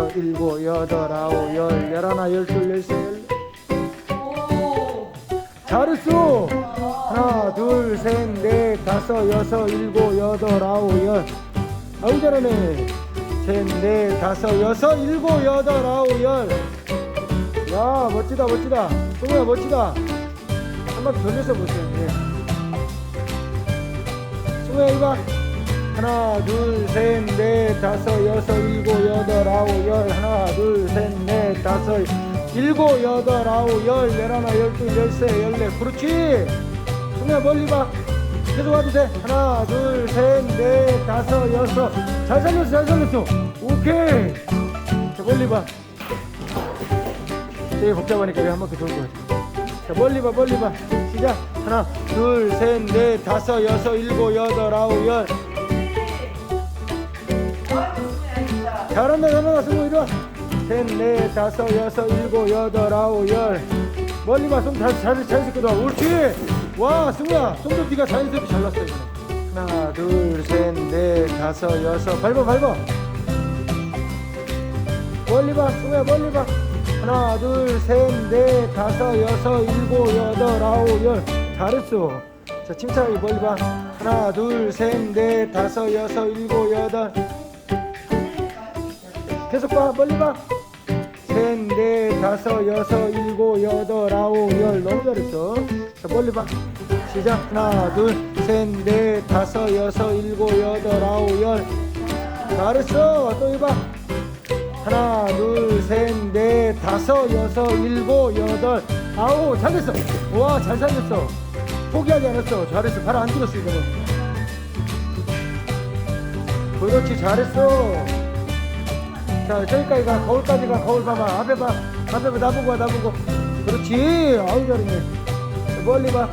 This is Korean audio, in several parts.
여섯 일곱 여덟 아홉 열 열하나 열둘 열세 열 잘했어 하나 둘셋넷 다섯 여섯 일곱 여덟 아홉 열. 아우 잘하네. 셋넷 다섯 여섯 일곱 여덟 아홉 열야 멋지다 멋지다. 송우야 멋지다. 한 바퀴 돌려서 보세요. 예. 송우야 이봐 하나 둘 셋 넷 다섯 여섯 일곱 여덟 아홉 열 하나 둘 셋 넷 다섯 일곱 여덟 아홉 열 열하나 열둘 열세 열네. 그렇지? 송우야 멀리 봐. 계속 와도 돼. 하나 둘 셋 넷 다섯 여섯. 잘 살렸어 잘 살렸어. 오케이. 자 멀리 봐. 되게 복잡하니까 내가 한 바퀴 돌고 자 멀리 봐 멀리 봐. 시작. 하나 둘 셋 넷 다섯 여섯 일곱 여덟 아홉 열 잘한다 잘한다 승우 이리 와. 셋넷 다섯 여섯 일곱 여덟 아홉 열. 멀리 봐손잘잘 자연스럽게 놔 옳지. 와 승우야. 손도 네가 자연스럽게 잘 났어 이거 하나 둘셋넷 다섯 여섯. 밟아 밟아. 멀리 봐 승우야 멀리 봐. 하나 둘셋넷 다섯 여섯 일곱 여덟 아홉 열. 잘했어. 자 침착하게 멀리 봐. 하나 둘셋넷 다섯 여섯 일곱 여덟 계속 봐 멀리 봐. 셋 넷 다섯 여섯 일곱 여덟 아홉 열. 너무 잘했어. 자 멀리 봐. 시작. 하나 둘 셋 넷 다섯 여섯 일곱 여덟 아홉 열. 잘했어. 또 해봐. 하나 둘 셋 넷 다섯 여섯 일곱 여덟 아홉. 잘했어. 와잘 살렸어. 포기하지 않았어. 잘했어. 발안 들었어 이거는. 그렇지 잘했어 자 저기까지 가 거울까지 가 거울 봐봐. 앞에 봐. 앞에 봐. 나보고 와 나보고. 그렇지. 아우 잘했네 자, 멀리 봐.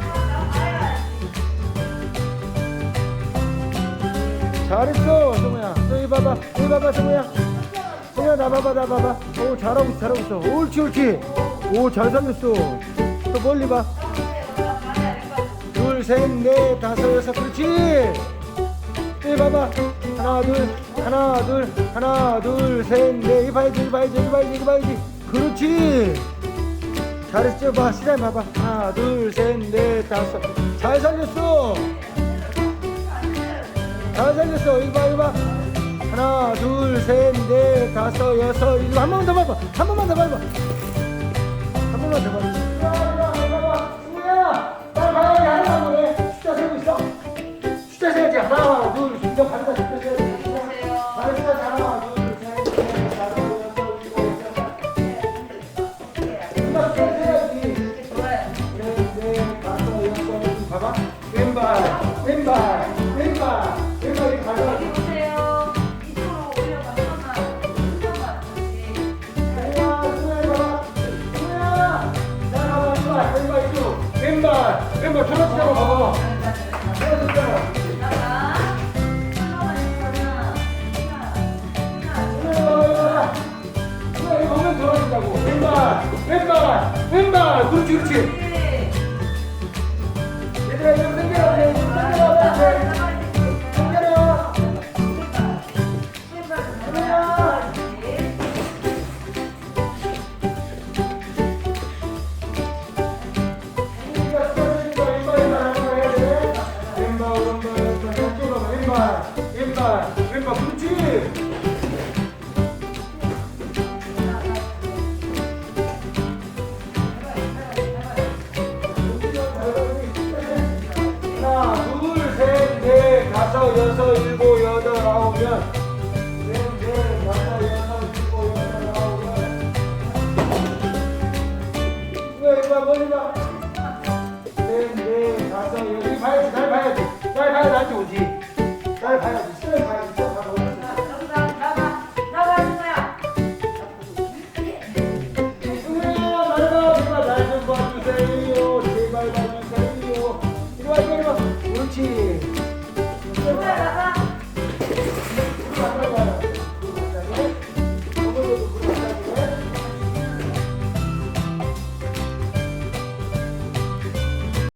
잘했어 성우야. 저기 봐봐. 여기 봐봐 성우야. 성우야 나 봐봐 나 봐봐. 오 잘하고 있어 잘하고 있어. 옳지 옳지. 오 잘 살렸어. 또 멀리 봐. 둘, 셋, 넷, 다섯, 여섯, 그렇지. 봐봐. 하나, 둘, 하나, 둘, 하나, 둘, 셋, 넷. 이거 봐야지, 이거 봐야지, 이거 봐야지, 이거 봐야지. 그렇지. 잘했죠? 봐, 시간 봐봐. 하나, 둘, 셋, 넷, 다섯. 잘 살렸어. 잘 살렸어. 이거 봐, 이거 봐. 하나, 둘, 셋, 넷, 다섯, 여섯, 일곱. 한 번만 더 봐봐. 한 번만 더 봐봐. 한 번만 더 봐봐. 왼발 토마치 잡아 봐봐. 왼발, 왼발, 왼발. 그렇지, 그렇지. 왼발, 왼발. 이 봐야지, 날 봐야지. 날 봐야지.